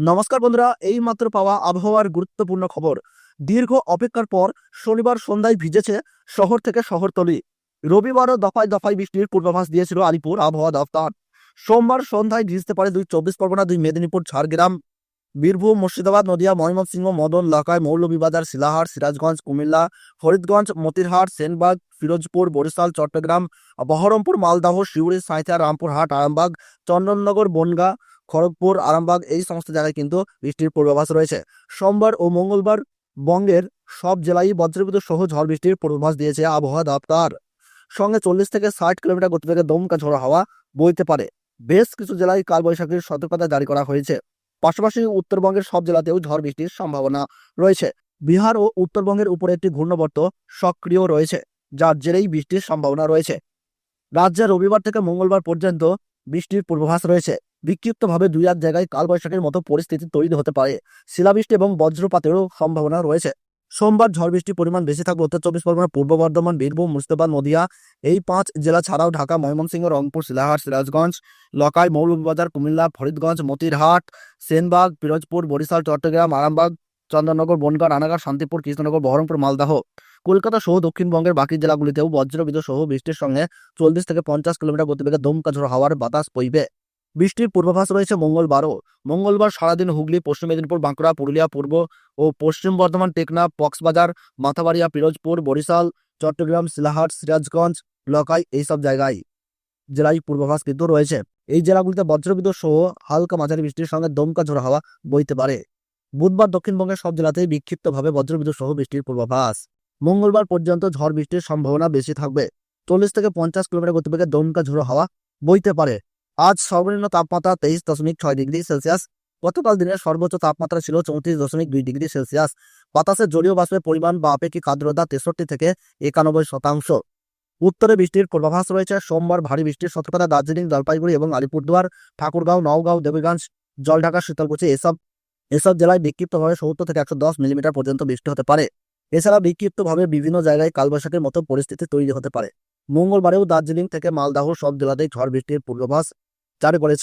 নমস্কার বন্ধুরা এই মাত্র পাওয়া আবহাওয়ার গুরুত্বপূর্ণ খবর। দীর্ঘ অপেক্ষার পর শনিবার সন্ধ্যায় ভিজেছে শহর থেকে শহরতলি। রবিবারও দফায় দফায় বৃষ্টির পূর্বাভাস দিয়েছিল আলিপুর আবহাওয়া দফতর। সোমবার সন্ধ্যায় ভিজতে পারে দুই চব্বিশ পরগনা, দুই মেদিনীপুর, ঝাড়গ্রাম। বীরভূম, মুর্শিদাবাদ, নদিয়া, ময়মনসিংহ মদন লাকায় মৌলভীবাজার শিলাহাট সিরাজগঞ্জ, কুমিল্লা, ফরিদগঞ্জ, মতিরহাট, সেনবাগ, ফিরোজপুর, বরিশাল, চট্টগ্রাম, বহরমপুর, মালদহ শিউড়ি সাঁইথিয়া, রামপুরহাট, আরামবাগ, চন্দননগর, বনগা খড়গপুর, আরামবাগ, এই সমস্ত জায়গায় কিন্তু বৃষ্টির পূর্বাভাস রয়েছে। সোমবার ও মঙ্গলবার বঙ্গের সব জেলায় বজ্রবিদ্যুৎ সহ ঝড় বৃষ্টির পূর্বাভাস দিয়েছে আবহাওয়া দপ্তর। সঙ্গে চল্লিশ থেকে ষাট কিলোমিটার গতিবেগে দমকা ঝোড়ো হাওয়া বইতে পারে। বেশ কিছু জেলায় কালবৈশাখীর সতর্কতা জারি করা হয়েছে। পাশাপাশি উত্তরবঙ্গের সব জেলাতেও ঝড় বৃষ্টির সম্ভাবনা রয়েছে। বিহার ও উত্তরবঙ্গের উপরে একটি ঘূর্ণবর্ত সক্রিয় রয়েছে, যার জেরেই বৃষ্টির সম্ভাবনা রয়েছে। রাজ্যে রবিবার থেকে মঙ্গলবার পর্যন্ত বৃষ্টির পূর্বাভাস রয়েছে। বিক্ষিপ্তভাবে দুই এক জায়গায় কালবৈশাখীর মতো পরিস্থিতি তৈরি হতে পারে। শিলাবৃষ্টি এবং বজ্রপাতেরও সম্ভাবনা রয়েছে। সোমবার ঝড় বৃষ্টির পরিমাণ বেশি থাকবে উত্তর চব্বিশ পরগনা পূর্ব বর্ধমান, বীরভূম, মুর্শিদাবাদ, নদিয়া। এই পাঁচ জেলা ছাড়াও ঢাকা, ময়মনসিংহ, রংপুর, শিলাহাট, সিরাজগঞ্জ, লকাই, মৌলভীবাজার, কুমিল্লা, ফরিদগঞ্জ, মতিরহাট, সেনবাগ, পিরোজপুর, বরিশাল, চট্টগ্রাম, আরামবাগ চন্দননগর বনগাঁ, রানাঘাট, শান্তিপুর, কৃষ্ণনগর, বহরমপুর, মালদাহ। কলকাতা সহ দক্ষিণবঙ্গের বাকি জেলাগুলিতেও বজ্রবিদ্যুৎ সহ বৃষ্টির সঙ্গে চল্লিশ থেকে পঞ্চাশ কিলোমিটার গতিবেগে দমকা ঝোড়ো হাওয়ার বাতাস বইবে। বৃষ্টির পূর্বাভাস রয়েছে মঙ্গলবারও। মঙ্গলবার সারাদিন হুগলি, পশ্চিম মেদিনীপুর, বাঁকুড়া, পুরুলিয়া, পূর্ব ও পশ্চিম বর্ধমান, টেকনাফ, কক্সবাজার, মাথাবাড়িয়া, পিরোজপুর, বরিশাল, চট্টগ্রাম শিলাহাট সিরাজগঞ্জ, লকাই এইসব জায়গায় জেলায় পূর্বাভাস কিন্তু রয়েছে। এই জেলাগুলিতে বজ্রবিদ্যুৎ সহ হালকা মাঝারি বৃষ্টির সঙ্গে দমকা ঝোড়ো হাওয়া বইতে পারে। বুধবার দক্ষিণবঙ্গের সব জেলাতেই বিক্ষিপ্তভাবে বজ্রবিদ্যুৎ সহ বৃষ্টির পূর্বাভাস। মঙ্গলবার পর্যন্ত ঝড় বৃষ্টির সম্ভাবনা বেশি থাকবে। চল্লিশ থেকে পঞ্চাশ কিলোমিটার গতিবেগে দমকা ঝোড়ো হাওয়া বইতে পারে। আজ সর্বনিম্ন তাপমাত্রা তেইশ দশমিক ছয় ডিগ্রি সেলসিয়াস। গতকাল দিনের সর্বোচ্চ তাপমাত্রা ছিল চৌত্রিশ দশমিক দুই ডিগ্রি সেলসিয়াস। বাতাসে জলীয় বাষ্পের পরিমাণ বা আপেক্ষিক আর্দ্রতা তেষট্টি থেকে একানব্বই শতাংশ। উত্তরে বৃষ্টির পূর্বাভাস রয়েছে। সোমবার ভারী বৃষ্টির সতর্কতা দার্জিলিং, জলপাইগুড়ি এবং আলিপুরদুয়ার, ঠাকুরগাঁও, নওগাঁও, দেবীগঞ্জ, জলঢাকা, শীতলকুচি এসব এসব জেলায় বিক্ষিপ্তভাবে সত্তর থেকে একশো দশ মিলিমিটার পর্যন্ত বৃষ্টি হতে পারে। এছাড়া বিক্ষিপ্তভাবে বিভিন্ন জায়গায় কালবৈশাখের মতো পরিস্থিতি তৈরি হতে পারে। মঙ্গলবারেও দার্জিলিং থেকে মালদাহ সব জেলাতেই ঝড় বৃষ্টির পূর্বাভাস। জারি করেছে